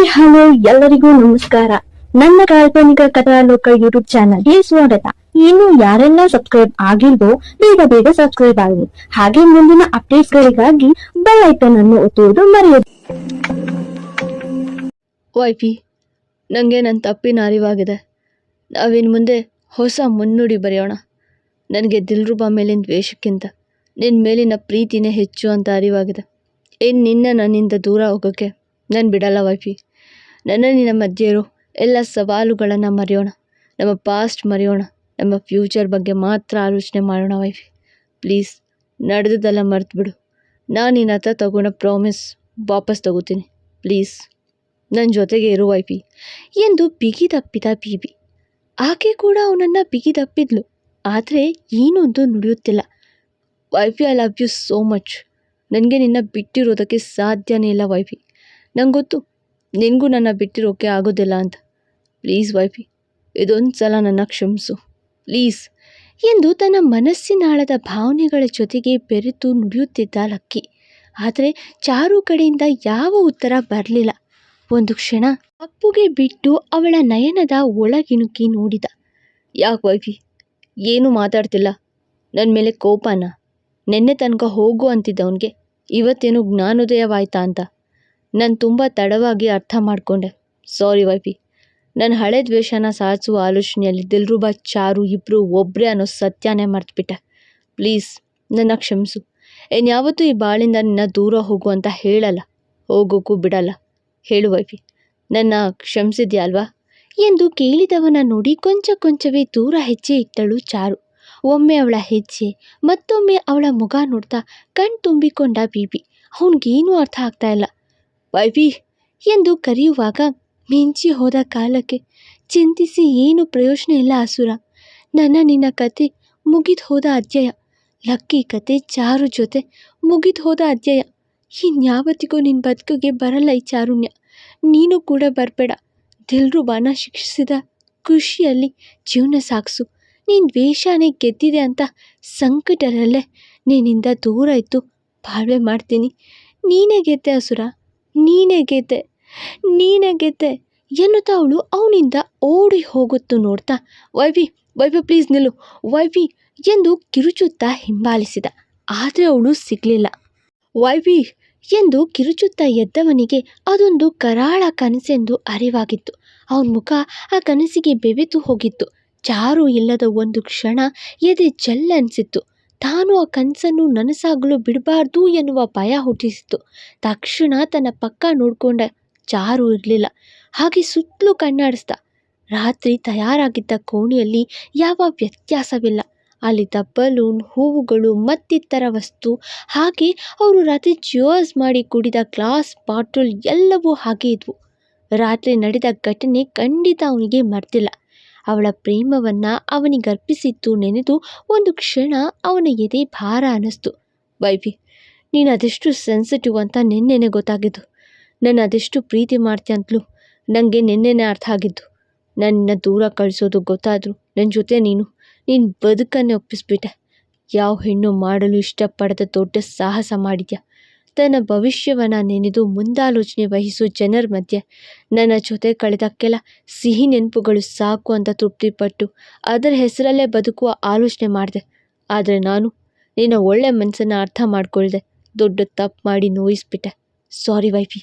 Hi hello, ಎಲ್ಲರಿಗೂ ನಮಸ್ಕಾರ. ನನ್ನ ಕಾಲ್ಪನಿಕ ಕಥಾಲೋಕ ಯೂಟ್ಯೂಬ್ ಚಾನಲ್ಗೆ ಸ್ವಾಗತ. ಇನ್ನು ಯಾರೆಲ್ಲ ಸಬ್ಸ್ಕ್ರೈಬ್ ಆಗಿಲ್ವೋ, ಬೇಗ ಬೇಗ ಸಬ್ಸ್ಕ್ರೈಬ್ ಆಗಿ ಹಾಗೆ ಮುಂದಿನ ಅಪ್ಡೇಟ್ಸ್ ಗಳಿಗಾಗಿ ಬೆಲ್ ಐಕನ್ ಅನ್ನು ಒತ್ತುವುದು ಮರೆಯದು. ವೈಫಿ ನನಗೆ ನನ್ನ ತಪ್ಪಿನ ಅರಿವಾಗಿದೆ. ನಾವಿನ್ ಮುಂದೆ ಹೊಸ ಮುನ್ನುಡಿ ಬರೆಯೋಣ. ನನಗೆ ದಿಲ್ರುಬಾ ಮೇಲಿನ ದ್ವೇಷಕ್ಕಿಂತ ನಿನ್ನ ಮೇಲಿನ ಪ್ರೀತಿನೇ ಹೆಚ್ಚು ಅಂತ ಅರಿವಾಗಿದೆ. ಇನ್ನು ನಿನ್ನ ನನ್ನಿಂದ ದೂರ ಹೋಗೋಕ್ಕೆ ನಾನು ಬಿಡಲ್ಲ ವೈಫಿ. ನನ್ನ ನಿನ್ನ ಮಧ್ಯೆ ಇರೋ ಎಲ್ಲ ಸವಾಲುಗಳನ್ನು ಮರೆಯೋಣ. ನಮ್ಮ ಪಾಸ್ಟ್ ಮರೆಯೋಣ. ನಮ್ಮ ಫ್ಯೂಚರ್ ಬಗ್ಗೆ ಮಾತ್ರ ಆಲೋಚನೆ ಮಾಡೋಣ ವೈಫಿ. ಪ್ಲೀಸ್ ನಡೆದದೆಲ್ಲ ಮರೆತುಬಿಡು. ನಾನು ನಿನ್ನ ಹತ್ರ ತಗೊಂಡ ಪ್ರಾಮಿಸ್ ವಾಪಸ್ ತಗೋತೀನಿ. ಪ್ಲೀಸ್ ನನ್ನ ಜೊತೆಗೆ ಇರು ವೈಫಿ. ಎಂದು ಬಿಗಿದಪ್ಪಿದ ಬೀಬಿ ಆಕೆ ಕೂಡ ಅವನನ್ನು ಬಿಗಿದಪ್ಪಿದ್ಲು ಆದರೆ ಏನೊಂದು ನುಡಿಯುತ್ತಿಲ್ಲ. Wifey I love you so much ನನಗೆ ನಿನ್ನ ಬಿಟ್ಟಿರೋದಕ್ಕೆ ಸಾಧ್ಯನೇ ಇಲ್ಲ ವೈಫಿ. ನಂಗೊತ್ತು ಗೊತ್ತು ನಿನಗೂ ನನ್ನ ಬಿಟ್ಟಿರೋಕ್ಕೆ ಆಗೋದಿಲ್ಲ ಅಂತ. ಪ್ಲೀಸ್ ವೈಫಿ ಇದೊಂದು ಸಲ ನನ್ನ ಕ್ಷಮಿಸು. ಪ್ಲೀಸ್. ಎಂದು ತನ್ನ ಮನಸ್ಸಿನಾಳದ ಭಾವನೆಗಳ ಜೊತೆಗೆ ಬೆರೆತು ನುಡಿಯುತ್ತಿದ್ದ ಲಕ್ಕಿ. ಆದರೆ ಚಾರು ಕಡೆಯಿಂದ ಯಾವ ಉತ್ತರ ಬರಲಿಲ್ಲ. ಒಂದು ಕ್ಷಣ ಅಪ್ಪುಗೆ ಬಿಟ್ಟು ಅವಳ ನಯನದ ಒಳಗಿಣುಕಿ ನೋಡಿದ. ಯಾಕೆ ವೈಫಿ, ಏನೂ ಮಾತಾಡ್ತಿಲ್ಲ? ನನ್ನ ಮೇಲೆ ಕೋಪನ? ನೆನ್ನೆ ತನಕ ಹೋಗು ಅಂತಿದ್ದವನಿಗೆ. ಇವತ್ತೇನು ಜ್ಞಾನೋದಯವಾಯ್ತಾ ಅಂತ. ನಾನು ತುಂಬ ತಡವಾಗಿ ಅರ್ಥ ಮಾಡಿಕೊಂಡೆ. Sorry wifey. ನನ್ನ ಹಳೆ ದ್ವೇಷನ ಸಾಧಿಸುವ ಆಲೋಚನೆಯಲ್ಲಿ ದಿಲ್ರುಬಾ, ಚಾರು ಇಬ್ಬರು ಒಬ್ಬರೇ ಅನ್ನೋ ಸತ್ಯನೇ ಮರೆತುಬಿಟ್ಟೆ. ಪ್ಲೀಸ್ ನನ್ನ ಕ್ಷಮಿಸು. ಇನ್ಯಾವತ್ತೂ ಈ ಬಾಳಿಂದ ನಿನ್ನ ದೂರ ಹೋಗು ಅಂತ ಹೇಳಲ್ಲ. ಹೋಗೋಕ್ಕೂ ಬಿಡಲ್ಲ. ಹೇಳು ವೈಫಿ. ನನ್ನ ಕ್ಷಮಿಸಿದ್ಯಾ ಅಲ್ವಾ? ಎಂದು ಕೇಳಿದವನ ನೋಡಿ ಕೊಂಚ ಕೊಂಚವೇ ದೂರ ಹೆಜ್ಜೆ ಇಟ್ಟಳು ಚಾರು. ಒಮ್ಮೆ ಅವಳ ಹೆಜ್ಜೆ, ಮತ್ತೊಮ್ಮೆ ಅವಳ ಮುಖ ನೋಡ್ತಾ ಕಣ್ ತುಂಬಿಕೊಂಡ ಬೀಬಿ ಅವನಿಗೇನೂ ಅರ್ಥ ಆಗ್ತಾ ಇಲ್ಲ. ವೈಫಿ ಎಂದು ಕರೆಯುವಾಗ ಮಿಂಚಿ ಹೋದ ಕಾಲಕ್ಕೆ ಚಿಂತಿಸಿ ಏನು ಪ್ರಯೋಜನ ಇಲ್ಲ ಅಸುರ. ನನ್ನ ನಿನ್ನ ಕತೆ ಮುಗಿದು ಹೋದ ಅಧ್ಯಾಯ. ಲಕ್ಕಿ ಕತೆ ಚಾರು ಜೊತೆ ಮುಗಿದು ಹೋದ ಅಧ್ಯಾಯ. ಇನ್ಯಾವತ್ತಿಗೂ ನಿನ್ನ ಬದುಕಿಗೆ ಬರಲ್ಲ ಈ ಚಾರುಣ್ಯ. ನೀನು ಕೂಡ ಬರಬೇಡ. ದಿಲ್ರುಬಾನ ಶಿಕ್ಷಿಸಿದ ಖುಷಿಯಲ್ಲಿ ಜೀವನ ಸಾಗಿಸು. ನೀನು ದ್ವೇಷನೇ ಗೆದ್ದಿದೆ ಅಂತ ಸಂಕಟದಲ್ಲೇ ನಿನ್ನಿಂದ ದೂರ ಇತ್ತು ಬಾಳ್ವೆ ಮಾಡ್ತೀನಿ. ನೀನೇ ಗೆದ್ದೆ ಅಸುರ. ನೀನೇ ಗೆದ್ದೆ ನೀನೇ ಗೆದ್ದೆ ಎನ್ನುತ್ತಾ ಅವಳು ಅವನಿಂದ ಓಡಿ ಹೋಗುತ್ತು ನೋಡ್ತಾ. ವೈವಿ ವೈವಿ ಪ್ಲೀಸ್ ನಿಲ್ಲು. ವೈವಿ ಎಂದು ಕಿರುಚುತ್ತಾ ಹಿಂಬಾಲಿಸಿದ. ಆದರೆ ಅವಳು ಸಿಗಲಿಲ್ಲ. ವೈವಿ ಎಂದು ಕಿರುಚುತ್ತಾ ಎದ್ದವನಿಗೆ ಅದೊಂದು ಕರಾಳ ಕನಸೆಂದು ಅರಿವಾಗಿತ್ತು. ಅವನ ಮುಖ ಆ ಕನಸಿಗೆ ಬೆವೆತು ಹೋಗಿತ್ತು. ಚಾರು ಇಲ್ಲದ ಒಂದು ಕ್ಷಣ ಎದೆ ಜಲ್ಲನಿಸಿತ್ತು ತಾನು ಆ ಕನಸನ್ನು ನನಸಾಗಲು ಬಿಡಬಾರ್ದು ಎನ್ನುವ ಭಯ ಹುಟ್ಟಿಸಿತು. ತಕ್ಷಣ ತನ್ನ ಪಕ್ಕ ನೋಡಿಕೊಂಡ ಚಾರು ಇರಲಿಲ್ಲ. ಹಾಗೆ ಸುತ್ತಲೂ ಕಣ್ಣಾಡಿಸ್ದ. ರಾತ್ರಿ ತಯಾರಾಗಿದ್ದ ಕೋಣೆಯಲ್ಲಿ ಯಾವ ವ್ಯತ್ಯಾಸವಿಲ್ಲ. ಅಲ್ಲಿದ್ದ ಬಲೂನ್ ಹೂವುಗಳು, ಮತ್ತಿತರ ವಸ್ತು, ಹಾಗೆ ಅವರು ರಾತ್ರಿ ಚ್ಯೂರ್ಸ್ ಮಾಡಿ ಕುಡಿದ ಗ್ಲಾಸ್ ಬಾಟಲ್ ಎಲ್ಲವೂ ಹಾಗೆ ಇದ್ವು. ರಾತ್ರಿ ನಡೆದ ಘಟನೆ ಖಂಡಿತ ಅವನಿಗೆ ಮರ್ತಿಲ್ಲ. ಅವಳ ಪ್ರೇಮವನ್ನು ಅವನಿಗರ್ಪಿಸಿದ್ದು ನೆನೆದು ಒಂದು ಕ್ಷಣ ಅವನ ಎದೆ ಭಾರ ಅನ್ನಿಸ್ತು. ವೈವಿ ನೀನು ಅದೆಷ್ಟು ಸೆನ್ಸಿಟಿವ್ ಅಂತ ನಿನ್ನೆನೆ ಗೊತ್ತಾಗಿದ್ದು. ನಾನು ಅದೆಷ್ಟು ಪ್ರೀತಿ ಮಾಡ್ತೀಯ ಅಂತಲೂ ನನಗೆ ನಿನ್ನೆನೆ ಅರ್ಥ ಆಗಿದ್ದು. ನನ್ನ ದೂರ ಕಳಿಸೋದು ಗೊತ್ತಾದರೂ ನನ್ನ ಜೊತೆ ನೀನು ನೀನು ಬದುಕನ್ನೇ ಒಪ್ಪಿಸ್ಬಿಟ್ಟೆ. ಯಾವ ಹೆಣ್ಣು ಮಾಡಲು ಇಷ್ಟಪಡದ ದೊಡ್ಡ ಸಾಹಸ ಮಾಡಿದ್ಯಾ? ತನ್ನ ಭವಿಷ್ಯವನ್ನು ನೆನೆದು ಮುಂದಾಲೋಚನೆ ವಹಿಸೋ ಜನರ ಮಧ್ಯೆ. ನನ್ನ ಜೊತೆ ಕಳೆದಕ್ಕೆಲ್ಲ ಸಿಹಿ ನೆನಪುಗಳು ಸಾಕು ಅಂತ ತೃಪ್ತಿಪಟ್ಟು ಅದರ ಹೆಸರಲ್ಲೇ ಬದುಕುವ ಆಲೋಚನೆ ಮಾಡಿದೆ. ಆದರೆ ನಾನು ನಿನ್ನ ಒಳ್ಳೆ ಮನಸ್ಸನ್ನು ಅರ್ಥ ಮಾಡ್ಕೊಳ್ದೆ. ದೊಡ್ಡ ತಪ್ಪು ಮಾಡಿ ನೋಯಿಸ್ಬಿಟ್ಟೆ. ಸಾರಿ ವೈಫಿ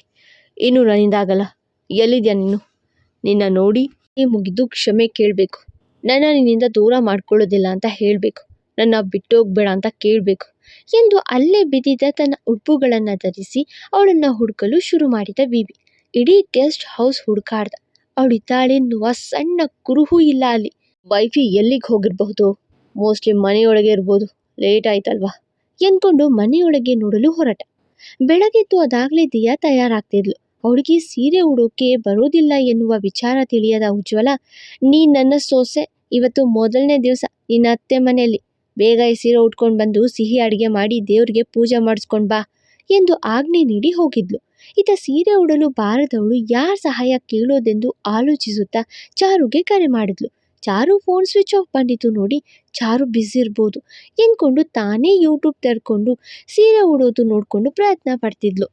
ಇನ್ನೂ ನನ್ನಿಂದಾಗಲ್ಲ ಎಲ್ಲಿದ್ಯಾ ನೀನು? ನಿನ್ನ ನೋಡಿ ಮುಗಿದು ಕ್ಷಮೆ ಕೇಳಬೇಕು. ನನ್ನ ನಿನ್ನಿಂದ ದೂರ ಮಾಡ್ಕೊಳ್ಳೋದಿಲ್ಲ ಅಂತ ಹೇಳಬೇಕು. ನನ್ನ ಬಿಟ್ಟೋಗ್ಬೇಡ ಅಂತ ಕೇಳಬೇಕು. ಎಂದು ಅಲ್ಲೇ ಬಿದ್ದಿದ್ದ ತನ್ನ ಉಡುಪುಗಳನ್ನು ಧರಿಸಿ ಅವಳನ್ನು ಹುಡುಕಲು ಶುರು ಮಾಡಿದ ಬೀಬಿ ಇಡೀ ಗೆಸ್ಟ್ ಹೌಸ್ ಹುಡುಕಾಡ್ದ. ಅವಳಿದ್ದಾಳೆನ್ನುವ ಸಣ್ಣ ಕುರುಹು ಇಲ್ಲ ಅಲ್ಲಿ. ವೈಫಿ ಎಲ್ಲಿಗೆ ಹೋಗಿರಬಹುದು? ಮೋಸ್ಟ್ಲಿ ಮನೆಯೊಳಗೆ ಇರ್ಬೋದು. ಲೇಟ್ ಆಯ್ತಲ್ವಾ? ಎಂದ್ಕೊಂಡು ಮನೆಯೊಳಗೆ ನೋಡಲು ಹೊರಟ. ಬೆಳಗ್ಗೆದ್ದು ಅದಾಗಲೇ ದಿಯಾ ತಯಾರಾಗ್ತಿದ್ಲು. ಅವಳಿಗೆ ಸೀರೆ ಉಡೋಕೆ ಬರೋದಿಲ್ಲ ಎನ್ನುವ ವಿಚಾರ ತಿಳಿಯದ ಉಜ್ವಲ ನೀ ನನ್ನ ಸೊಸೆ, ಇವತ್ತು ಮೊದಲನೇ ದಿವಸ ನಿನ್ನ ಅತ್ತೆ ಮನೆಯಲ್ಲಿ. ಬೇಗ ಈ ಸೀರೆ ಉಟ್ಕೊಂಡು ಬಂದು ಸಿಹಿ ಅಡುಗೆ ಮಾಡಿ ದೇವ್ರಿಗೆ ಪೂಜೆ ಮಾಡಿಸ್ಕೊಂಡು ಬಾ ಎಂದು ಆಜ್ಞೆ ನೀಡಿ ಹೋಗಿದ್ಲು. ಈತ ಸೀರೆ ಉಡಲು ಬಾರದವಳು ಯಾರ ಸಹಾಯ ಕೇಳೋದೆಂದು ಆಲೋಚಿಸುತ್ತಾ ಚಾರುಗೆ ಕರೆ ಮಾಡಿದ್ಲು. ಚಾರು ಫೋನ್ ಸ್ವಿಚ್ ಆಫ್ ಬಂದಿತ್ತು ನೋಡಿ ಚಾರು ಬ್ಯುಸಿ ಇರ್ಬೋದು ಎಂದ್ಕೊಂಡು ತಾನೇ ಯೂಟ್ಯೂಬ್ ತರ್ಕೊಂಡು ಸೀರೆ ಉಡೋದು ನೋಡಿಕೊಂಡು ಪ್ರಯತ್ನ ಪಡ್ತಿದ್ಲು.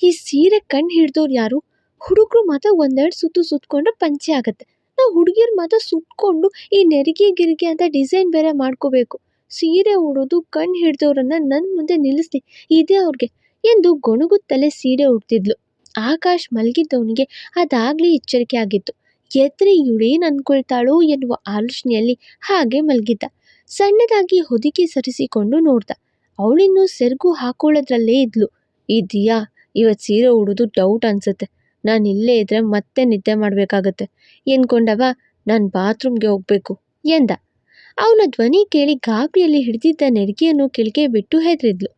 ಈ ಸೀರೆ ಕಣ್ಣು ಹಿಡ್ದವ್ರು ಯಾರು? ಹುಡುಗರು ಮಾತ್ರ ಒಂದೆರಡು ಸುತ್ತು ಸುತ್ಕೊಂಡ್ರೆ ಪಂಚೆ ಆಗುತ್ತೆ. ನಾವು ಹುಡುಗಿಯರು ಮಾತ್ರ ಸುತ್ಕೊಂಡು ಈ ನೆರಿಗೆ ಗಿರಿಗೆ ಅಂತ ಡಿಸೈನ್ ಬೇರೆ ಮಾಡ್ಕೋಬೇಕು. ಸೀರೆ ಉಡೋದು ಕಣ್ಣು ಹಿಡಿದವರನ್ನ ನನ್ನ ಮುಂದೆ ನಿಲ್ಲಿಸ್ದೆ ಇದೇ ಅವ್ರಿಗೆ ಎಂದು ಗೊಣಗುತ್ತಲೇ ಸೀರೆ ಉಡ್ತಿದ್ಲು. ಆಕಾಶ್ ಮಲಗಿದ್ದವನಿಗೆ ಅದಾಗ್ಲೇ ಎಚ್ಚರಿಕೆ ಆಗಿತ್ತು. ಎದ್ರೆ ಇವಳೇನು ಅನ್ಕೊಳ್ತಾಳೋ ಎನ್ನುವ ಆಲೋಚನೆಯಲ್ಲಿ ಹಾಗೆ ಮಲಗಿದ್ದ. ಸಣ್ಣದಾಗಿ ಹೊದಿಕೆ ಸರಿಸಿಕೊಂಡು ನೋಡ್ದ. ಅವಳಿನ್ನೂ ಸೆರಗು ಹಾಕೊಳ್ಳೋದ್ರಲ್ಲೇ ಇದ್ಲು. ಇದೆಯಾ ದಿಯಾ ಇವತ್ತು ಸೀರೆ ಉಡೋದು ಡೌಟ್ ಅನ್ಸುತ್ತೆ. ನಾನು ಇಲ್ಲೇ ಇದ್ರೆ ಮತ್ತೆ ನಿದ್ದೆ ಮಾಡಬೇಕಾಗತ್ತೆ. ಎನ್ಕೊಂಡವ, ನಾನು ಬಾತ್ರೂಮ್ಗೆ ಹೋಗ್ಬೇಕು, ಎಂದ. ಅವನ ಧ್ವನಿ ಕೇಳಿ ಗಾಬರಿಯಲ್ಲಿ ಹಿಡಿದಿದ್ದ ನೆರಿಗೆಯನ್ನು ಕೆಳಗೆ ಬಿಟ್ಟು ಹೆದರಿದ್ಲು.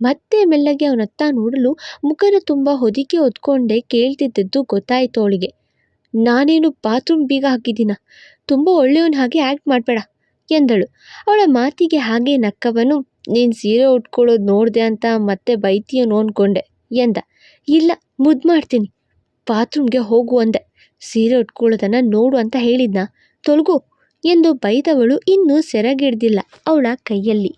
ಮತ್ತೆ ಮೆಲ್ಲಗೆ ಅವನತ್ತ ನೋಡಲು ಮುಖದ ತುಂಬ ಹೊದಿಕೆ ಹೊದ್ಕೊಂಡೇ ಕೇಳ್ತಿದ್ದದ್ದು ಗೊತ್ತಾಯಿತು ಅವಳಿಗೆ. ನಾನೇನು ಬಾತ್ರೂಮ್ ಬೀಗ ಹಾಕಿದ್ದೀನ? ತುಂಬ ಒಳ್ಳೆಯವನ ಹಾಗೆ ಆ್ಯಕ್ಟ್ ಮಾಡಬೇಡ ಎಂದಳು. ಅವಳ ಮಾತಿಗೆ ಹಾಗೆ ನಕ್ಕವನು, ನೀನು ಸೀರೆ ಉಟ್ಕೊಳ್ಳೋದು ನೋಡಿದೆ ಅಂತ ಮತ್ತೆ ಬೈತೀಯನೋ ಅನ್ಕೊಂಡೆ ಎಂದ. ಇಲ್ಲ ಮುದ್ದು ಮಾಡ್ತೀನಿ. ಬಾತ್ರೂಮ್ಗೆ ಹೋಗು ಅಂದೆ. ಸೀರೆ ಉಟ್ಕೊಳ್ಳೋದನ್ನು ನೋಡು ಅಂತ ಹೇಳಿದ್ನ? ತೊಲಗು. ಎಂದು ಬೈದವಳು ಇನ್ನೂ ಸೆರಗಿಡ್ದಿಲ್ಲ ಅವಳ ಕೈಯಲ್ಲಿ.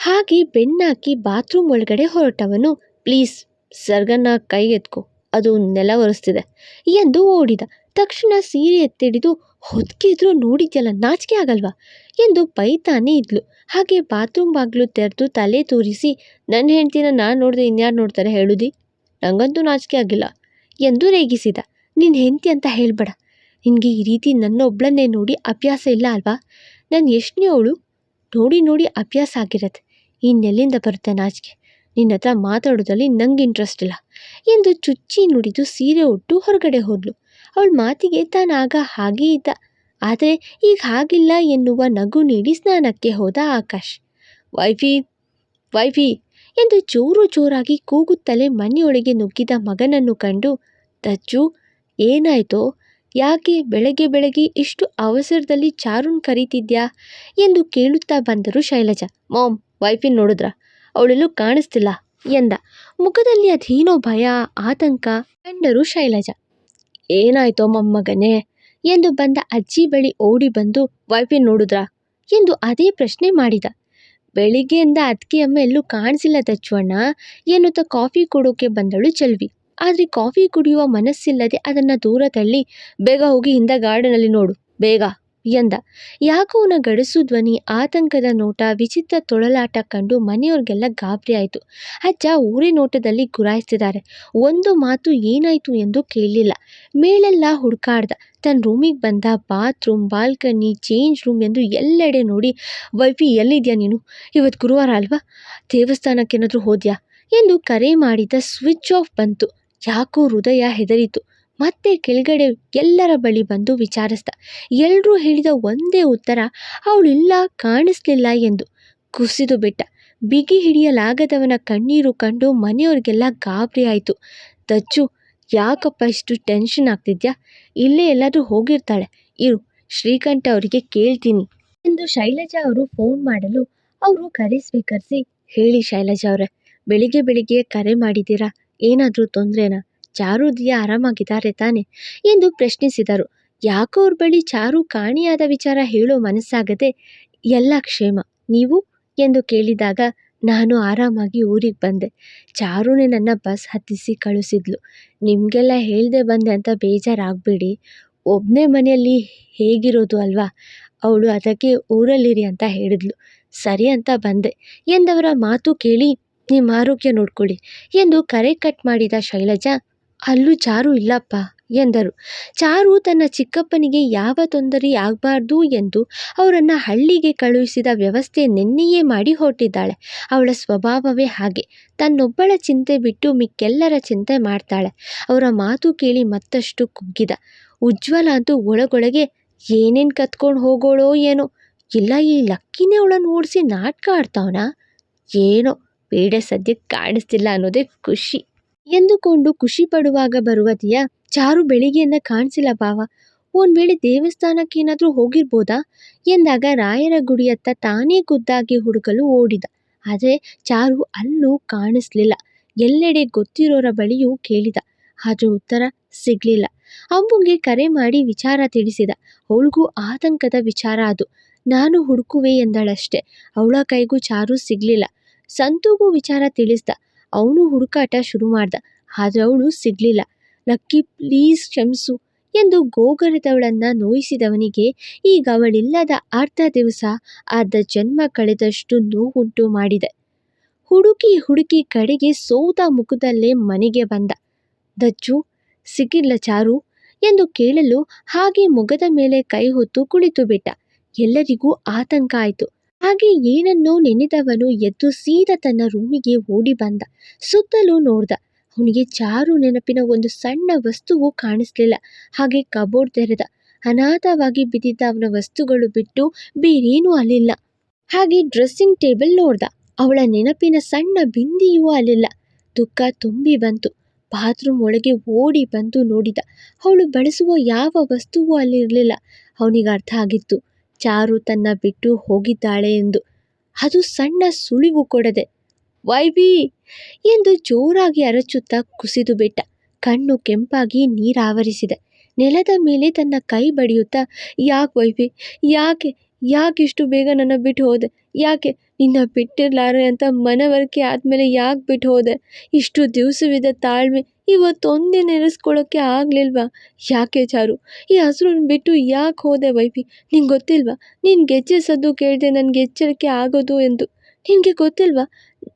ಹಾಗೆ ಬೆನ್ನಾಕಿ ಬಾತ್ರೂಮ್ ಒಳಗಡೆ ಹೊರಟವನು ಪ್ಲೀಸ್ ಸರ್ಗನ್ನ ಕೈಗೆತ್ಕೋ, ಅದು ನೆಲ ಒರೆಸ್ತಿದೆ ಎಂದು ಓಡಿದ. ತಕ್ಷಣ ಸೀರೆ ಎತ್ತಿಡಿದು ಹೊದ್ಕಿದ್ರು ನೋಡಿದ್ಯಲ್ಲ ನಾಚಿಕೆ ಆಗಲ್ವಾ? ಎಂದು ಬೈತಾನೆ ಇದ್ಲು. ಹಾಗೆ ಬಾತ್ರೂಮ್ ಬಾಗಿಲು ತೆರೆದು ತಲೆ ತೂರಿಸಿ ನನ್ನ ಹೆಂಡ್ತಿನ ನಾನು ನೋಡಿದೆ ಇನ್ಯಾರು ನೋಡ್ತಾರೆ ಹೇಳುದಿ? ನಂಗಂತೂ ನಾಚಿಕೆ ಆಗಿಲ್ಲ ಎಂದು ರೇಗಿಸಿದ. ನಿನ್ನ ಹೆಂಡ್ತಿ ಅಂತ ಹೇಳ್ಬೇಡ ನಿನಗೆ ಈ ರೀತಿ ನನ್ನೊಬ್ಳನ್ನೇ ನೋಡಿ ಅಭ್ಯಾಸ ಇಲ್ಲ ಅಲ್ವಾ? ನಾನು ಎಷ್ಟನೇ ಅವಳು? ನೋಡಿ ನೋಡಿ ಅಭ್ಯಾಸ ಆಗಿರತ್ತೆ. ಇನ್ನೆಲ್ಲಿಂದ ಬರುತ್ತೆ ನಾಚಿಕೆ. ನಿನ್ನ ಹತ್ರ ಮಾತಾಡೋದ್ರಲ್ಲಿ ನಂಗೆ ಇಂಟ್ರೆಸ್ಟ್ ಇಲ್ಲ. ಎಂದು ಚುಚ್ಚಿ ನುಡಿದು ಸೀರೆ ಉಟ್ಟು ಹೊರಗಡೆ ಹೋದ್ಲು. ಅವಳ ಮಾತಿಗೆ ತಾನಾಗ ಹಾಗೇ ಇದ್ದ. ಆದರೆ ಈಗ ಹಾಗಿಲ್ಲ ಎನ್ನುವ ನಗು ನೀಡಿ ಸ್ನಾನಕ್ಕೆ ಹೋದ ಆಕಾಶ್. ವೈಫಿ ವೈಫಿ ಎಂದು ಜೋರು ಜೋರಾಗಿ ಕೂಗುತ್ತಲೇ ಮನೆಯೊಳಗೆ ನುಗ್ಗಿದ ಮಗನನ್ನು ಕಂಡು, ದಚ್ಚು, ಏನಾಯ್ತೋ? ಯಾಕೆ ಬೆಳಗ್ಗೆ ಬೆಳಗ್ಗೆ ಇಷ್ಟು ಅವಸರದಲ್ಲಿ ಚಾರುನ್ ಕರೀತಿದ್ಯಾ ಎಂದು ಕೇಳುತ್ತಾ ಬಂದರು ಶೈಲಜಾ. ಮಾಮ್, ವೈಫಿನ್ ನೋಡಿದ್ರ? ಅವಳೆಲ್ಲೂ ಕಾಣಿಸ್ತಿಲ್ಲ ಎಂದ. ಮುಖದಲ್ಲಿ ಅದೇನೋ ಭಯ, ಆತಂಕ ಕಂಡರು ಶೈಲಜಾ. ಏನಾಯ್ತೋ ಮೊಮ್ಮಗನೇ? ಎಂದು ಬಂದ ಅಜ್ಜಿ ಬಳಿ ಓಡಿ ಬಂದು, ವೈಫಿನ್ ನೋಡಿದ್ರಾ? ಎಂದು ಅದೇ ಪ್ರಶ್ನೆ ಮಾಡಿದ. ಬೆಳಿಗ್ಗೆಯಿಂದ ಅದಕ್ಕೆ ಅಮ್ಮ ಎಲ್ಲೂ ಕಾಣಿಸಿಲ್ಲ, ದಚ್ಚುವಣ್ಣ ಎನ್ನುತ್ತಾ ಕಾಫಿ ಕೊಡೋಕೆ ಬಂದಳು ಚೆಲ್ವಿ. ಆದರೆ ಕಾಫಿ ಕುಡಿಯುವ ಮನಸ್ಸಿಲ್ಲದೆ ಅದನ್ನು ದೂರ ತಳ್ಳಿ ಬೇಗ ಹೋಗಿ ಹಿಂದೆ ಗಾರ್ಡನಲ್ಲಿ ನೋಡು. ಬೇಗ, ಎಂದ. ಯಾಕೋ ಗಡಸು ಧ್ವನಿ, ಆತಂಕದ ನೋಟ, ವಿಚಿತ್ರ ತೊಳಲಾಟ ಕಂಡು ಮನೆಯವ್ರಿಗೆಲ್ಲ ಗಾಬರಿ ಆಯಿತು. ಅಜ್ಜ ಊರೇ ನೋಟದಲ್ಲಿ ಗುರಾಯಿಸ್ತಿದ್ದಾರೆ ಒಂದು ಮಾತು ಏನಾಯಿತು ಎಂದು ಕೇಳಲಿಲ್ಲ ಮೇಲೆಲ್ಲ ಹುಡುಕಾಡ್ದ. ತನ್ನ ರೂಮಿಗೆ ಬಂದ ಬಾತ್ರೂಮ್, ಬಾಲ್ಕನಿ, ಚೇಂಜ್ ರೂಮ್ ಎಂದು ಎಲ್ಲೆಡೆ ನೋಡಿ, ವೈಫಿ, ಎಲ್ಲಿದ್ಯಾ ನೀನು? ಇವತ್ತು ಗುರುವಾರ ಅಲ್ವಾ? ದೇವಸ್ಥಾನಕ್ಕೇನಾದರೂ ಹೋದ್ಯಾ? ಎಂದು ಕರೆ ಮಾಡಿದ ಸ್ವಿಚ್ ಆಫ್ ಬಂತು. ಯಾಕೋ ಹೃದಯ ಹೆದರಿತು. ಮತ್ತೆ ಕೆಳಗಡೆ ಎಲ್ಲರ ಬಳಿ ಬಂದು ವಿಚಾರಿಸ್ದ. ಎಲ್ಲರೂ ಹೇಳಿದ ಒಂದೇ ಉತ್ತರ ಅವಳಿಲ್ಲ ಕಾಣಿಸ್ಲಿಲ್ಲ ಎಂದು. ಕುಸಿದು ಬಿಟ್ಟ. ಬಿಗಿ ಹಿಡಿಯಲಾಗದವನ ಕಣ್ಣೀರು ಕಂಡು ಮನೆಯವ್ರಿಗೆಲ್ಲ ಗಾಬರಿ ಆಯಿತು. ದಚ್ಚು ಯಾಕಪ್ಪ ಇಷ್ಟು ಟೆನ್ಷನ್ ಆಗ್ತಿದ್ಯಾ? ಇಲ್ಲೇ ಎಲ್ಲಾದರೂ ಹೋಗಿರ್ತಾಳೆ. ಇರು, ಶ್ರೀಕಂಠ ಅವರಿಗೆ ಕೇಳ್ತೀನಿ ಎಂದು ಶೈಲಜಾ ಅವರು ಫೋನ್ ಮಾಡಲು, ಅವರು ಕರೆ ಸ್ವೀಕರಿಸಿ ಹೇಳಿ ಶೈಲಜಾ ಅವರೇ, ಬೆಳಿಗ್ಗೆ ಬೆಳಿಗ್ಗೆ ಕರೆ ಮಾಡಿದ್ದೀರಾ? ಏನಾದರೂ ತೊಂದರೆನಾ ಚಾರು ದಿಯಾ ಆರಾಮಾಗಿದ್ದಾರೆ ತಾನೆ ಎಂದು ಪ್ರಶ್ನಿಸಿದರು. ಯಾಕೋ ಅವ್ರ ಬಳಿ ಚಾರು ಕಾಣಿಯಾದ ವಿಚಾರ ಹೇಳೋ ಮನಸ್ಸಾಗದೆ, ಎಲ್ಲ ಕ್ಷೇಮ, ನೀವು? ಎಂದು ಕೇಳಿದಾಗ ನಾನು ಆರಾಮಾಗಿ ಊರಿಗೆ ಬಂದೆ. ಚಾರುನೇ ನನ್ನ ಬಸ್ ಹತ್ತಿಸಿ ಕಳಿಸಿದ್ಲು. ನಿಮಗೆಲ್ಲ ಹೇಳ್ದೆ ಬಂದೆ ಅಂತ ಬೇಜಾರಾಗಬೇಡಿ. ಒಬ್ಬನೇ ಮನೆಯಲ್ಲಿ ಹೇಗಿರೋದು ಅಲ್ವಾ? ಅವಳು ಅದಕ್ಕೆ ಊರಲ್ಲಿರಿ ಅಂತ ಹೇಳಿದ್ಲು. ಸರಿ ಅಂತ ಬಂದೆ. ಎಂದವರ ಮಾತು ಕೇಳಿ ನಿಮ್ಮ ಆರೋಗ್ಯ ನೋಡ್ಕೊಳ್ಳಿ. ಎಂದು ಕರೆ ಕಟ್ ಮಾಡಿದ ಶೈಲಜಾ, ಅಲ್ಲೂ ಚಾರು ಇಲ್ಲಪ್ಪ, ಎಂದರು. ಚಾರು ತನ್ನ ಚಿಕ್ಕಪ್ಪನಿಗೆ ಯಾವ ತೊಂದರೆ ಆಗಬಾರ್ದು ಎಂದು ಅವರನ್ನು ಹಳ್ಳಿಗೆ ಕಳುಹಿಸಿದ ವ್ಯವಸ್ಥೆ ನಿನ್ನೆಯೇ ಮಾಡಿ ಹೊರಟಿದ್ದಾಳೆ. ಅವಳ ಸ್ವಭಾವವೇ ಹಾಗೆ. ತನ್ನೊಬ್ಬಳ ಚಿಂತೆ ಬಿಟ್ಟು ಮಿಕ್ಕೆಲ್ಲರ ಚಿಂತೆ ಮಾಡ್ತಾಳೆ. ಅವರ ಮಾತು ಕೇಳಿ ಮತ್ತಷ್ಟು ಕುಗ್ಗಿದ. ಉಜ್ವಲ ಅಂತೂ ಒಳಗೊಳಗೆ, ಏನೇನು ಕತ್ಕೊಂಡು ಹೋಗೋಳೋ ಏನೋ, ಇಲ್ಲ ಈ ಲಕ್ಕಿನೇ ಅವಳನ್ನು ಓಡಿಸಿ ನಾಟಕ ಆಡ್ತಾವನಾ, ಏನೋ ಬೇಡೆ, ಸದ್ಯಕ್ಕೆ ಕಾಣಿಸ್ತಿಲ್ಲ ಅನ್ನೋದೇ ಖುಷಿ. ಎಂದುಕೊಂಡು ಖುಷಿ ಪಡುವಾಗ ಬರುವ ದಿಯಾ, ಚಾರು ಬೆಳಿಗ್ಗೆಯಿಂದ ಕಾಣಿಸಿಲ್ಲ ಬಾವ ಒಂದು ವೇಳೆ ದೇವಸ್ಥಾನಕ್ಕೇನಾದರೂ ಹೋಗಿರ್ಬೋದಾ? ಎಂದಾಗ ರಾಯರ ಗುಡಿಯತ್ತ ತಾನೇ ಖುದ್ದಾಗಿ ಹುಡುಕಲು ಓಡಿದ. ಆದರೆ ಚಾರು ಅಲ್ಲೂ ಕಾಣಿಸ್ಲಿಲ್ಲ. ಎಲ್ಲೆಡೆ ಗೊತ್ತಿರೋರ ಬಳಿಯೂ ಕೇಳಿದ. ಆದ್ರೆ ಉತ್ತರ ಸಿಗ್ಲಿಲ್ಲ. ಅಂಬುಗೆ ಕರೆ ಮಾಡಿ ವಿಚಾರ ತಿಳಿಸಿದ. ಅವಳಿಗೂ ಆತಂಕದ ವಿಚಾರ ಅದು. ನಾನು ಹುಡುಕುವೆ ಎಂದಳಷ್ಟೆ. ಅವಳ ಕೈಗೂ ಚಾರು ಸಿಗ್ಲಿಲ್ಲ. ಸಂತೂಗೂ ವಿಚಾರ ತಿಳಿಸ್ದ. ಅವನು ಹುಡುಕಾಟ ಶುರು ಮಾಡ್ದ. ಆದ್ರೆ ಅವಳು ಸಿಗ್ಲಿಲ್ಲ. ಲಕ್ಕಿ, ಪ್ಲೀಸ್ ಕ್ಷಮಿಸು ಎಂದು ಗೋಗರೆದವಳನ್ನ ನೋಯಿಸಿದವನಿಗೆ, ಈಗ ಅವಳಿಲ್ಲದ ಅರ್ಧ ದಿವಸ ಅರ್ಧ ಜನ್ಮ ಕಳೆದಷ್ಟು ನೋವುಂಟು ಮಾಡಿದೆ. ಹುಡುಕಿ ಹುಡುಕಿ ಕಡೆಗೆ ಸೋತ ಮುಖದಲ್ಲೇ ಮನೆಗೆ ಬಂದ. ದಚ್ಚು ಸಿಗಿಲ್ಲ ಚಾರು ಎಂದು ಕೇಳಲು ಹಾಗೆ ಮುಗದ ಮೇಲೆ ಕೈ ಹೊತ್ತು ಕುಳಿತು ಬಿಟ್ಟ. ಎಲ್ಲರಿಗೂ ಆತಂಕ ಆಯಿತು. ಹಾಗೆ ಏನನ್ನೋ ನೆನೆದವನು ಎದ್ದು ಸೀದಾ ತನ್ನ ರೂಮಿಗೆ ಓಡಿ ಬಂದ. ಸುತ್ತಲೂ ನೋಡ್ದ. ಅವನಿಗೆ ಚಾರು ನೆನಪಿನ ಒಂದು ಸಣ್ಣ ವಸ್ತುವು ಕಾಣಿಸ್ಲಿಲ್ಲ. ಹಾಗೆ ಕಬೋರ್ಡ್ ತೆರೆದ. ಅನಾಥವಾಗಿ ಬಿದ್ದಿದ್ದ ಅವನ ವಸ್ತುಗಳು ಬಿಟ್ಟು ಬೇರೇನೂ ಅಲ್ಲಿಲ್ಲ. ಹಾಗೆ ಡ್ರೆಸ್ಸಿಂಗ್ ಟೇಬಲ್ ನೋಡ್ದ. ಅವಳ ನೆನಪಿನ ಸಣ್ಣ ಬಿಂದಿಯೂ ಅಲ್ಲಿಲ್ಲ. ದುಃಖ ತುಂಬಿ ಬಂತು. ಬಾತ್ರೂಮ್ ಒಳಗೆ ಓಡಿ ಬಂದು ನೋಡಿದ. ಅವಳು ಬಳಸುವ ಯಾವ ವಸ್ತುವೂ ಅಲ್ಲಿರಲಿಲ್ಲ. ಅವನಿಗೆ ಅರ್ಥ ಆಗಿತ್ತು. ಚಾರು ತನ್ನ ಬಿಟ್ಟು ಹೋಗಿದ್ದಾಳೆ ಎಂದು. ಅದು ಸಣ್ಣ ಸುಳಿವು ಕೊಡದೆ ವೈಬಿ ಎಂದು ಜೋರಾಗಿ ಅರಚುತ್ತಾ ಕುಸಿದು ಬಿಟ್ಟ. ಕಣ್ಣು ಕೆಂಪಾಗಿ ನೀರಾವರಿಸಿದೆ. ನೆಲದ ಮೇಲೆ ತನ್ನ ಕೈ ಬಡಿಯುತ್ತಾ, ಯಾಕೆ ವೈಬಿ ಯಾಕೆ ಯಾಕೆ ಇಷ್ಟು ಬೇಗ ನನ್ನ ಬಿಟ್ಟು ಹೋದೆ? ಯಾಕೆ? ನಿನ್ನ ಬಿಟ್ಟಿರ್ಲಾರೆ ಅಂತ ಮನವರಿಕೆ ಆದಮೇಲೆ ಯಾಕೆ ಬಿಟ್ಟು ಹೋದೆ? ಇಷ್ಟು ದಿವಸವಿದ್ದ ತಾಳ್ಮೆ ಇವತ್ತೊಂದೇ ನೆನೆಸ್ಕೊಳ್ಳೋಕ್ಕೆ ಆಗಲಿಲ್ವಾ? ಯಾಕೆ ಚಾರು? ಈ ಹಸುರನ್ನ ಬಿಟ್ಟು ಯಾಕೆ ಹೋದೆ ವೈಫಿ? ನಿಂಗೆ ಗೊತ್ತಿಲ್ವಾ? ನೀನು ಗೆಜ್ಜೆ ಸದ್ದು ಕೇಳಿದೆ ನನಗೆ ಎಚ್ಚರಿಕೆ ಆಗೋದು ಎಂದು. ನಿನಗೆ ಗೊತ್ತಿಲ್ವಾ?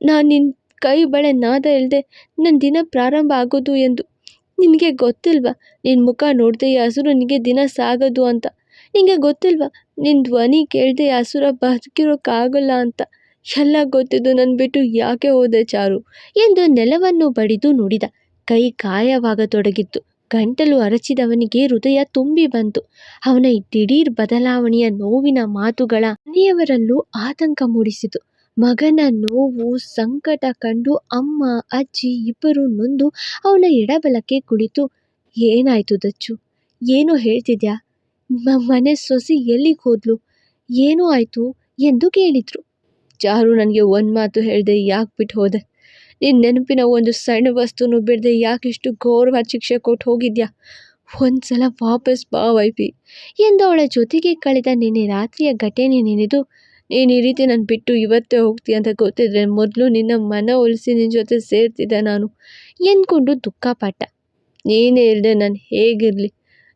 ನಾನು ನಿನ್ನ ಕೈ ಬಳೆ ನಾದ ಇಲ್ಲದೆ ನನ್ನ ದಿನ ಪ್ರಾರಂಭ ಆಗೋದು ಎಂದು. ನಿನಗೆ ಗೊತ್ತಿಲ್ವಾ? ನಿನ್ನ ಮುಖ ನೋಡಿದೆ ಈ ಹಸುರನಿಗೆ ದಿನ ಸಾಗೋದು ಅಂತ. ನಿನಗೆ ಗೊತ್ತಿಲ್ವಾ? ನಿನ್ನ ಧ್ವನಿ ಕೇಳದೆ ಹಸುರ ಬದುಕಿರೋಕ್ಕಾಗಲ್ಲ ಅಂತ. ಎಲ್ಲ ಗೊತ್ತಿದ್ದು ನನ್ನ ಬಿಟ್ಟು ಯಾಕೆ ಹೋದೆ ಚಾರು? ಎಂದು ನೆಲವನ್ನು ಬಡಿದು ನುಡಿದ. ಕೈ ಗಾಯವಾಗತೊಡಗಿತ್ತು ಗಂಟಲು ಅರಚಿದವನಿಗೆ ಹೃದಯ ತುಂಬಿ ಬಂತು. ಅವನ ಈ ದಿಢೀರ್ ಬದಲಾವಣೆಯ ನೋವಿನ ಮಾತುಗಳ ಮನೆಯವರಲ್ಲೂ ಆತಂಕ ಮೂಡಿಸಿತು. ಮಗನ ನೋವು, ಸಂಕಟ ಕಂಡು ಅಮ್ಮ, ಅಜ್ಜಿ ಇಬ್ಬರು ನೊಂದು ಅವನ ಎಡಬಲಕ್ಕೆ ಕುಳಿತು, ಏನಾಯ್ತು ದಚ್ಚು? ಏನು ಹೇಳ್ತಿದ್ಯಾ? ಮನೆ ಸೊಸೆ ಎಲ್ಲಿಗೆ ಹೋದ್ಲು? ಏನೂ ಆಯಿತು ಎಂದು ಕೇಳಿದ್ರು. ಚಾರು ನನಗೆ ಒಂದು ಮಾತು ಹೇಳಿದೆ ಯಾಕೆ ಬಿಟ್ಟು ಹೋದೆ? ನಿನ್ನ ನೆನಪಿನ ಒಂದು ಸಣ್ಣ ವಸ್ತುನು ಬಿಡದೆ ಯಾಕೆ ಇಷ್ಟು ಗೌರವ ಶಿಕ್ಷೆ ಕೊಟ್ಟು ಹೋಗಿದ್ಯಾ? ಒಂದು ಸಲ ವಾಪಸ್ ಬಾ ವೈಫಿ ಎಂದು ಅವಳ ಜೊತೆಗೆ ಕಳೆದ ನಿನ್ನೆ ರಾತ್ರಿಯ ಘಟನೆ ನೆನೆದು, ನೀನು ಈ ರೀತಿ ನಾನು ಬಿಟ್ಟು ಇವತ್ತೇ ಹೋಗ್ತೀಯ ಅಂತ ಗೊತ್ತಿದ್ರೆ ಮೊದಲು ನಿನ್ನ ಮನ ಒಲಿಸಿ ನಿನ್ನ ಜೊತೆ ಸೇರ್ತಿದ್ದೆ ನಾನು ಎಂದ್ಕೊಂಡು ದುಃಖಪಟ್ಟ. ನೀನೇ ಇಲ್ಲದೆ ನಾನು ಹೇಗಿರಲಿ?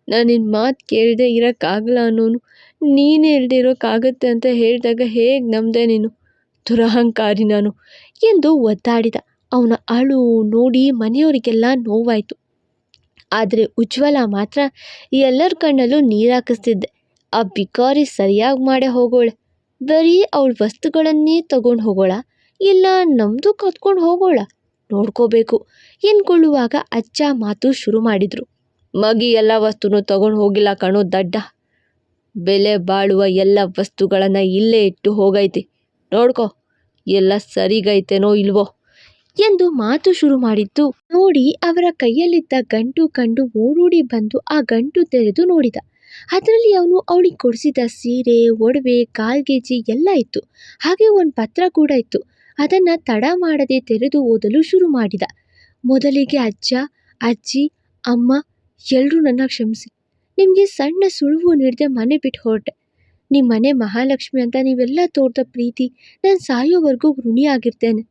ನಾನು ನಿನ್ನ ಮಾತು ಕೇಳದೆ ಇರೋಕ್ಕಾಗಲ್ಲ ಅನ್ನೋನು. ನೀನೇ ಇಲ್ಲದೆ ಇರೋಕ್ಕಾಗತ್ತೆ ಅಂತ ಹೇಳಿದಾಗ ಹೇಗೆ ನಂಬದೆ ನೀನು? ದುರಹಂಕಾರಿ ನಾನು. ಎಂದು ಒದ್ದಾಡಿದ. ಅವನ ಅಳು ನೋಡಿ ಮನೆಯವರಿಗೆಲ್ಲ ನೋವಾಯಿತು. ಆದರೆ ಉಜ್ವಲ ಮಾತ್ರ ಎಲ್ಲರ ಕಣ್ಣಲ್ಲೂ ನೀರಾಕಿಸ್ತಿದ್ದೆ. ಆ ಬಿಕಾರಿ ಸರಿಯಾಗಿ ಮಾಡೇ ಹೋಗೋಳೆ. ಬರೀ ಅವಳ ವಸ್ತುಗಳನ್ನೇ ತಗೊಂಡು ಹೋಗೋಳ. ಇಲ್ಲ ನಮ್ಮದು ಕತ್ಕೊಂಡು ಹೋಗೋಳ. ನೋಡ್ಕೋಬೇಕು. ಎಂದ್ಕೊಳ್ಳುವಾಗ ಅಜ್ಜ ಮಾತು ಶುರು ಮಾಡಿದರು. ಮಗಿ ಎಲ್ಲ ವಸ್ತುನೂ ತಗೊಂಡು ಹೋಗಿಲ್ಲ ಕಣೋ ದಡ್ಡ. ಬೆಲೆ ಬಾಳುವ ಎಲ್ಲ ವಸ್ತುಗಳನ್ನು ಇಲ್ಲೇ ಇಟ್ಟು ಹೋಗೈತಿ. ನೋಡ್ಕೋ, ಎಲ್ಲ ಸರಿಗೈತೇನೋ ಇಲ್ವೋ? ಎಂದು ಮಾತು ಶುರು ಮಾಡಿದ್ದು. ನೋಡಿ, ಅವರ ಕೈಯಲ್ಲಿದ್ದ ಗಂಟು ಕಂಡು ಓಡೋಡಿ ಬಂದು ಆ ಗಂಟು ತೆರೆದು ನೋಡಿದ. ಅದರಲ್ಲಿ ಅವನು ಅವಳಿಗೆ ಕೊಡಿಸಿದ ಸೀರೆ, ಒಡವೆ ಕಾಲ್ಗೆಜ್ಜೆ ಎಲ್ಲ ಇತ್ತು. ಹಾಗೆ ಒಂದು ಪತ್ರ ಕೂಡ ಇತ್ತು. ಅದನ್ನು ತಡ ಮಾಡದೆ ತೆರೆದು ಓದಲು ಶುರು ಮಾಡಿದ. ಮೊದಲಿಗೆ ಅಜ್ಜ, ಅಜ್ಜಿ, ಅಮ್ಮ ಎಲ್ಲರೂ ನನ್ನ ಕ್ಷಮಿಸಿ. ನಿಮಗೆ ಸಣ್ಣ ಸುಳಿವು ನೀಡದೆ ಮನೆ ಬಿಟ್ಟು ಹೊರಟೆ. ನಿಮ್ಮ ಮನೆ ಮಹಾಲಕ್ಷ್ಮಿ ಅಂತ ನೀವೆಲ್ಲ ತೋರಿದ ಪ್ರೀತಿ ನಾನು ಸಾಯೋವರೆಗೂ ಋಣಿಯಾಗಿರ್ತೇನೆ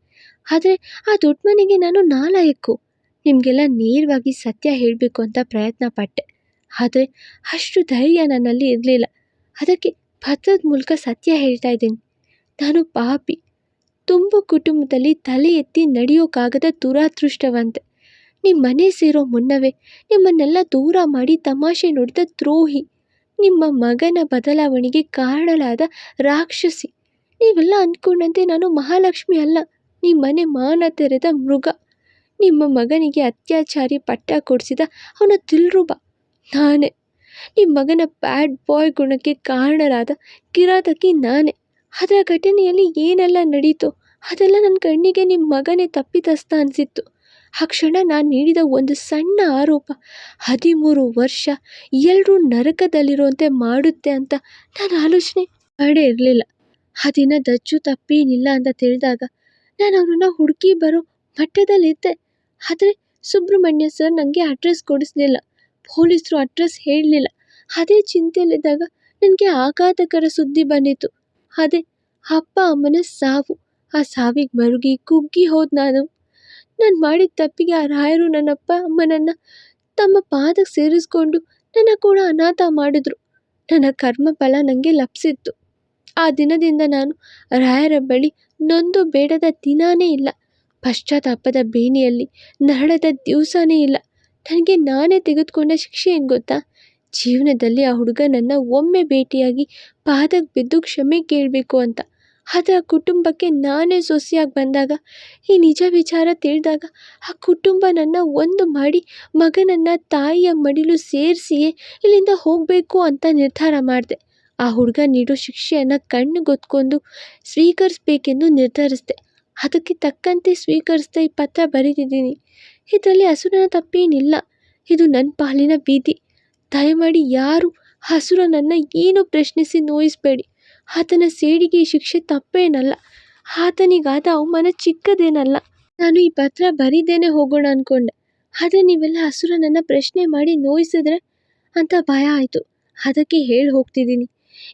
ಆದರೆ ಆ ದೊಡ್ಡ ಮನೆಗೆ ನಾನು ನಾಲಾಯಕ್ಕು. ನಿಮಗೆಲ್ಲ ನೇರವಾಗಿ ಸತ್ಯ ಹೇಳಬೇಕು ಅಂತ ಪ್ರಯತ್ನ ಪಟ್ಟೆ. ಆದರೆ ಅಷ್ಟು ಧೈರ್ಯ ನನ್ನಲ್ಲಿ ಇರಲಿಲ್ಲ. ಅದಕ್ಕೆ ಪತ್ರದ ಮೂಲಕ ಸತ್ಯ ಹೇಳ್ತಾ ಇದ್ದೀನಿ. ನಾನು ಪಾಪಿ. ತುಂಬ ಕುಟುಂಬದಲ್ಲಿ ತಲೆ ಎತ್ತಿ ನಡೆಯೋಕ್ಕಾಗದ ದುರಾದೃಷ್ಟವಂತೆ. ನಿಮ್ಮ ಮನೆ ಸೇರೋ ಮುನ್ನವೇ ನಿಮ್ಮನ್ನೆಲ್ಲ ದೂರ ಮಾಡಿ ತಮಾಷೆ ನೋಡಿದ ದ್ರೋಹಿ. ನಿಮ್ಮ ಮಗನ ಬದಲಾವಣೆಗೆ ಕಾರಣಲಾದ ರಾಕ್ಷಸಿ. ನೀವೆಲ್ಲ ಅಂದ್ಕೊಂಡಂತೆ ನಾನು ಮಹಾಲಕ್ಷ್ಮಿ ಅಲ್ಲ ನಿಮ್ಮ ಮನೆ ಮಾನ ತೆರೆದ ಮೃಗ. ನಿಮ್ಮ ಮಗನಿಗೆ ಅತ್ಯಾಚಾರಿ ಪಟ್ಟ ಕೊಡಿಸಿದ ಅವನ ತಿಲ್ರುಬ ನಾನೇ. ನಿಮ್ಮ ಮಗನ ಬ್ಯಾಡ್ ಬಾಯ್ ಗುಣಕ್ಕೆ ಕಾರಣರಾದ ಕಿರಾತಕಿ ನಾನೇ. ಅದರ ಘಟನೆಯಲ್ಲಿ ಏನೆಲ್ಲ ನಡೀತೋ ಅದೆಲ್ಲ ನನ್ನ ಕಣ್ಣಿಗೆ ನಿಮ್ಮ ಮಗನೇ ತಪ್ಪಿತಸ್ಥ ಅನಿಸಿತ್ತು. ಆ ಕ್ಷಣ ನಾನು ನೀಡಿದ ಒಂದು ಸಣ್ಣ ಆರೋಪ, ಹದಿಮೂರು ವರ್ಷ ಎಲ್ಲರೂ ನರಕದಲ್ಲಿರುವಂತೆ ಮಾಡುತ್ತೆ ಅಂತ ನಾನು ಆಲೋಚನೆ ಮಾಡೇ ಇರಲಿಲ್ಲ. ಆ ದಿನ ದಚ್ಚು ತಪ್ಪೇನಿಲ್ಲ ಅಂತ ತಿಳಿದಾಗ ನಾನು ಅವ್ರನ್ನ ಹುಡುಕಿ ಬರೋ ಮಟ್ಟದಲ್ಲಿದ್ದೆ. ಆದರೆ ಸುಬ್ರಹ್ಮಣ್ಯ ಸರ್ ನನಗೆ ಅಡ್ರೆಸ್ ಕೊಡಿಸ್ಲಿಲ್ಲ. ಪೊಲೀಸರು ಅಡ್ರೆಸ್ ಹೇಳಲಿಲ್ಲ. ಅದೇ ಚಿಂತೆಯಲ್ಲಿದ್ದಾಗ ನನಗೆ ಆಘಾತಕರ ಸುದ್ದಿ ಬಂದಿತ್ತು. ಅದೇ ಅಪ್ಪ ಅಮ್ಮನ ಸಾವು. ಆ ಸಾವಿಗೆ ಮರುಗಿ ಕುಗ್ಗಿ ಹೋದ ನಾನು. ನಾನು ಮಾಡಿದ ತಪ್ಪಿಗೆ ಆ ರಾಯರು ನನ್ನಪ್ಪ ಅಮ್ಮನನ್ನು ತಮ್ಮ ಪಾದಕ್ಕೆ ಸೇರಿಸ್ಕೊಂಡು ನನ್ನ ಕೂಡ ಅನಾಥ ಮಾಡಿದ್ರು. ನನ್ನ ಕರ್ಮ ಫಲ ನನಗೆ ಲಭಿಸಿತ್ತು. ಆ ದಿನದಿಂದ ನಾನು ರಾಯರ ಬಳಿ ನೊಂದು ಬೇಡದ ದಿನಾನೇ ಇಲ್ಲ. ಪಶ್ಚಾತ್ತಾಪದ ಬೇನಿಯಲ್ಲಿ ನರಳದ ದಿವಸನೇ ಇಲ್ಲ. ನನಗೆ ನಾನೇ ತೆಗೆದುಕೊಂಡ ಶಿಕ್ಷೆ ಏನು ಗೊತ್ತಾ? ಜೀವನದಲ್ಲಿ ಆ ಹುಡುಗನನ್ನು ಒಮ್ಮೆ ಭೇಟಿಯಾಗಿ ಪಾದಕ್ಕೆ ಬಿದ್ದು ಕ್ಷಮೆ ಕೇಳಬೇಕು ಅಂತ. ಆದರೆ ಆ ಕುಟುಂಬಕ್ಕೆ ನಾನೇ ಸೊಸೆಯಾಗಿ ಬಂದಾಗ, ಈ ನಿಜ ವಿಚಾರ ತಿಳಿದಾಗ ಆ ಕುಟುಂಬ ನನ್ನ ಒಂದು ಮಾಡಿ ಮಗನನ್ನು ತಾಯಿಯ ಮಡಿಲು ಸೇರಿಸಿಯೇ ಇಲ್ಲಿಂದ ಹೋಗಬೇಕು ಅಂತ ನಿರ್ಧಾರ ಮಾಡಿದೆ. ಆ ಹುಡುಗ ನೀಡೋ ಶಿಕ್ಷೆಯನ್ನು ಕಣ್ಣಿಗೊತ್ಕೊಂಡು ಸ್ವೀಕರಿಸ್ಬೇಕೆಂದು ನಿರ್ಧರಿಸಿದೆ. ಅದಕ್ಕೆ ತಕ್ಕಂತೆ ಸ್ವೀಕರಿಸ್ದೆ ಈ ಪತ್ರ ಬರೆದಿದ್ದೀನಿ. ಇದರಲ್ಲಿ ಹಸುರನ ತಪ್ಪೇನಿಲ್ಲ. ಇದು ನನ್ನ ಪಾಲಿನ ಬೀದಿ ದಯಮಾಡಿ ಯಾರು ಹಸುರನನ್ನು ಏನು ಪ್ರಶ್ನಿಸಿ ನೋಯಿಸಬೇಡಿ. ಆತನ ಸೇಡಿಗೆ ಶಿಕ್ಷೆ ತಪ್ಪೇನಲ್ಲ. ಆತನಿಗಾದ ಅವಮಾನ ಚಿಕ್ಕದೇನಲ್ಲ. ನಾನು ಈ ಪತ್ರ ಬರೀದೇನೆ ಹೋಗೋಣ ಅಂದ್ಕೊಂಡೆ ಆದರೆ ನೀವೆಲ್ಲ ಹಸುರನನ್ನು ಪ್ರಶ್ನೆ ಮಾಡಿ ನೋಯಿಸಿದ್ರೆ ಅಂತ ಭಯ ಆಯಿತು. ಅದಕ್ಕೆ ಹೇಳಿ ಹೋಗ್ತಿದ್ದೀನಿ.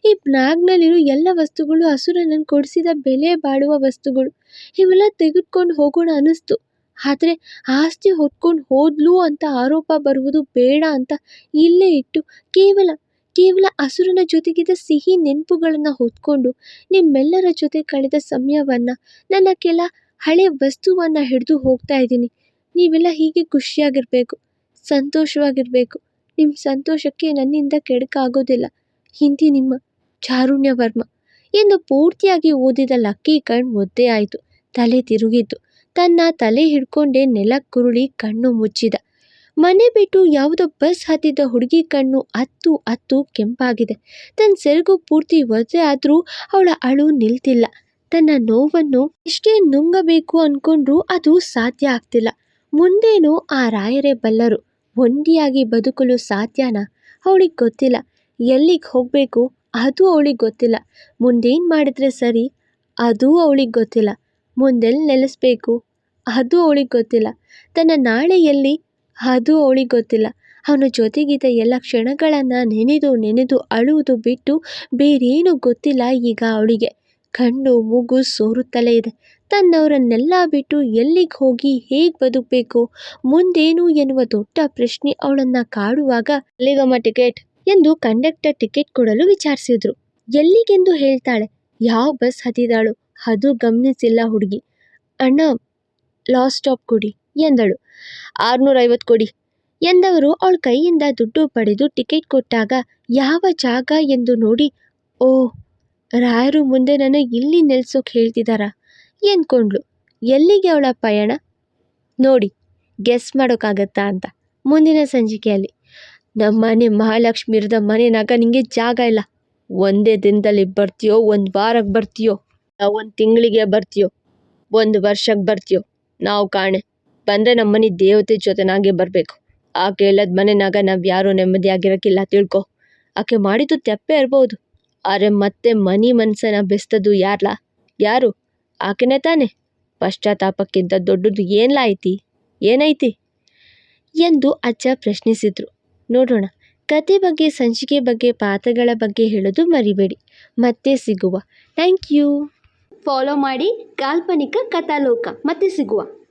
ಈ ಬ್ಯಾಗ್ನಲ್ಲಿರೋ ಎಲ್ಲ ವಸ್ತುಗಳು ಹಸುರನನ್ನು ಕೊಡಿಸಿದ ಬೆಲೆ ಬಾಳುವ ವಸ್ತುಗಳು, ಇವೆಲ್ಲ ತೆಗೆದುಕೊಂಡು ಹೋಗೋಣ ಅನ್ನಿಸ್ತು. ಆದರೆ ಆಸ್ತಿ ಹೊತ್ಕೊಂಡು ಹೋದ್ಲು ಅಂತ ಆರೋಪ ಬರುವುದು ಬೇಡ ಅಂತ ಇಲ್ಲೇ ಇಟ್ಟು ಕೇವಲ ಕೇವಲ ಹಸುರನ ಜೊತೆಗಿದ್ದ ಸಿಹಿ ನೆನಪುಗಳನ್ನು ಹೊತ್ಕೊಂಡು ನಿಮ್ಮೆಲ್ಲರ ಜೊತೆ ಕಳೆದ ಸಮಯವನ್ನು ನನ್ನ ಕೆಲ ಹಳೆ ವಸ್ತುವನ್ನು ಹಿಡಿದು ಹೋಗ್ತಾ ಇದ್ದೀನಿ. ನೀವೆಲ್ಲ ಹೀಗೆ ಖುಷಿಯಾಗಿರಬೇಕು, ಸಂತೋಷವಾಗಿರಬೇಕು. ನಿಮ್ಮ ಸಂತೋಷಕ್ಕೆ ನನ್ನಿಂದ ಕೆಡಕಾಗೋದಿಲ್ಲ. ಹಿಂದಿ ನಿಮ್ಮ ಚಾರುಣ್ಯ ವರ್ಮ ಎಂದು ಪೂರ್ತಿಯಾಗಿ ಓದಿದ ಲಕ್ಕಿ ಕಣ್ ಒದ್ದೆ ಆಯಿತು. ತಲೆ ತಿರುಗಿತು ತನ್ನ ತಲೆ ಹಿಡ್ಕೊಂಡೇ ನೆಲಕ್ಕುರುಳಿ ಕಣ್ಣು ಮುಚ್ಚಿದ. ಮನೆ ಬಿಟ್ಟು ಯಾವುದೋ ಬಸ್ ಹತ್ತಿದ್ದ ಹುಡುಗಿ ಕಣ್ಣು ಅತ್ತು ಅತ್ತು ಕೆಂಪಾಗಿದೆ. ತನ್ನ ಸೆರಗು ಪೂರ್ತಿ ಒದ್ದೆ ಆದರೂ ಅವಳ ಅಳು ನಿಲ್ತಿಲ್ಲ. ತನ್ನ ನೋವನ್ನು ಎಷ್ಟೇ ನುಂಗಬೇಕು ಅಂದ್ಕೊಂಡ್ರೂ ಅದು ಸಾಧ್ಯ ಆಗ್ತಿಲ್ಲ. ಮುಂದೇನೋ ಆ ರಾಯರೇ ಬಲ್ಲರು. ಒಂಟಿಯಾಗಿ ಬದುಕಲು ಸಾಧ್ಯನಾ? ಅವಳಿಗೆ ಗೊತ್ತಿಲ್ಲ. ಎಲ್ಲಿಗೆ ಹೋಗಬೇಕು? ಅದು ಅವಳಿಗೆ ಗೊತ್ತಿಲ್ಲ. ಮುಂದೇನು ಮಾಡಿದ್ರೆ ಸರಿ? ಅದು ಅವಳಿಗೆ ಗೊತ್ತಿಲ್ಲ. ಮುಂದೆಲ್ಲಿ ನೆಲೆಸಬೇಕು? ಅದು ಅವಳಿಗೆ ಗೊತ್ತಿಲ್ಲ. ತನ್ನ ನಾಳೆ ಎಲ್ಲಿ ಅದು ಅವಳಿಗೆ ಗೊತ್ತಿಲ್ಲ. ಅವನ ಜೊತೆಗಿದ್ದ ಎಲ್ಲ ಕ್ಷಣಗಳನ್ನು ನೆನೆದು ನೆನೆದು ಅಳುವುದು ಬಿಟ್ಟು ಬೇರೇನೂ ಗೊತ್ತಿಲ್ಲ ಈಗ ಅವಳಿಗೆ. ಕಣ್ಣು ಮೂಗು ಸೋರುತ್ತಲೇ ಇದೆ. ತನ್ನವರನ್ನೆಲ್ಲ ಬಿಟ್ಟು ಎಲ್ಲಿಗೆ ಹೋಗಿ ಹೇಗೆ ಬದುಕಬೇಕು? ಮುಂದೇನು ಎನ್ನುವ ದೊಡ್ಡ ಪ್ರಶ್ನೆ ಅವಳನ್ನು ಕಾಡುವಾಗ ಎಲ್ಲಿಗಮ್ಮ ಟಿಕೆಟ್ ಎಂದು ಕಂಡಕ್ಟರ್ ಟಿಕೆಟ್ ಕೊಡಲು ವಿಚಾರಿಸಿದ್ರು. ಎಲ್ಲಿಗೆಂದು ಹೇಳ್ತಾಳೆ? ಯಾವ ಬಸ್ ಹತ್ತಿದಾಳು? ಅದು ಗಮನಿಸಿಲ್ಲ ಹುಡುಗಿ. ಅಣ್ಣ, ಲಾಸ್ಟ್ ಸ್ಟಾಪ್ ಕೊಡಿ. ಎಂದಳು. ಆರುನೂರೈವತ್ತು ಕೊಡಿ ಎಂದವರು ಅವಳ ಕೈಯಿಂದ ದುಡ್ಡು ಪಡೆದು ಟಿಕೆಟ್ ಕೊಟ್ಟಾಗ, ಯಾವ ಜಾಗ ಎಂದು ನೋಡಿ, ಓ, ರಾಯರು ಮುಂದೆ ನನಗೆ ಇಲ್ಲಿ ನಿಲ್ಸೋಕೆ ಹೇಳ್ತಿದ್ದಾರಾ ಎಂದ್ಕೊಂಡ್ಳು. ಎಲ್ಲಿಗೆ ಅವಳ ಪಯಣ? ನೋಡಿ, ಗೆಸ್ ಮಾಡೋಕ್ಕಾಗತ್ತಾ ಅಂತ. ಮುಂದಿನ ಸಂಚಿಕೆಯಲ್ಲಿ. ನಮ್ಮನೆ ಮನೆ ಮಹಾಲಕ್ಷ್ಮೀರದ ಮನೆನಾಗ ನಿಮಗೆ ಜಾಗ ಇಲ್ಲ. ಒಂದೇ ದಿನದಲ್ಲಿ ಬರ್ತೀಯೋ, ಒಂದು ವಾರಕ್ಕೆ ಬರ್ತೀಯೋ ಒಂದು ತಿಂಗಳಿಗೆ ಬರ್ತೀಯೋ, ಒಂದು ವರ್ಷಕ್ಕೆ ಬರ್ತೀಯೋ, ನಾವು ಕಾಣೆ. ಬಂದರೆ ನಮ್ಮ ಮನೆ ದೇವತೆ ಜೊತೆನಾಗೆ ಬರಬೇಕು. ಆಕೆ ಇಲ್ಲದ ಮನೆನಾಗ ನಾವು ಯಾರೂ ನೆಮ್ಮದಿಯಾಗಿರೋಕ್ಕಿಲ್ಲ ತಿಳ್ಕೊ. ಆಕೆ ಮಾಡಿದ್ದು ತಪ್ಪೇ ಇರ್ಬೋದು. ಆದರೆ ಮತ್ತೆ ಮನಿ ಮನಸ್ಸನ್ನ ಬೆಸ್ತದು ಯಾರ್ಲ? ಯಾರು? ಆಕೆನೇ ತಾನೆ? ಪಶ್ಚಾತ್ತಾಪಕ್ಕಿಂತ ದೊಡ್ಡದು ಏನ್ಲ ಐತಿ? ಏನೈತಿ? ಎಂದು ಅಜ್ಜ ಪ್ರಶ್ನಿಸಿದ್ರು. ನೋಡೋಣ. ಕತೆ ಬಗ್ಗೆ, ಸಂಚಿಕೆ ಬಗ್ಗೆ, ಪಾತ್ರಗಳ ಬಗ್ಗೆ ಹೇಳೋದು ಮರಿಬೇಡಿ. ಮತ್ತೆ ಸಿಗುವ. Thank you. ಫಾಲೋ ಮಾಡಿ ಕಾಲ್ಪನಿಕ ಕಥಾಲೋಕ. ಮತ್ತೆ ಸಿಗುವ.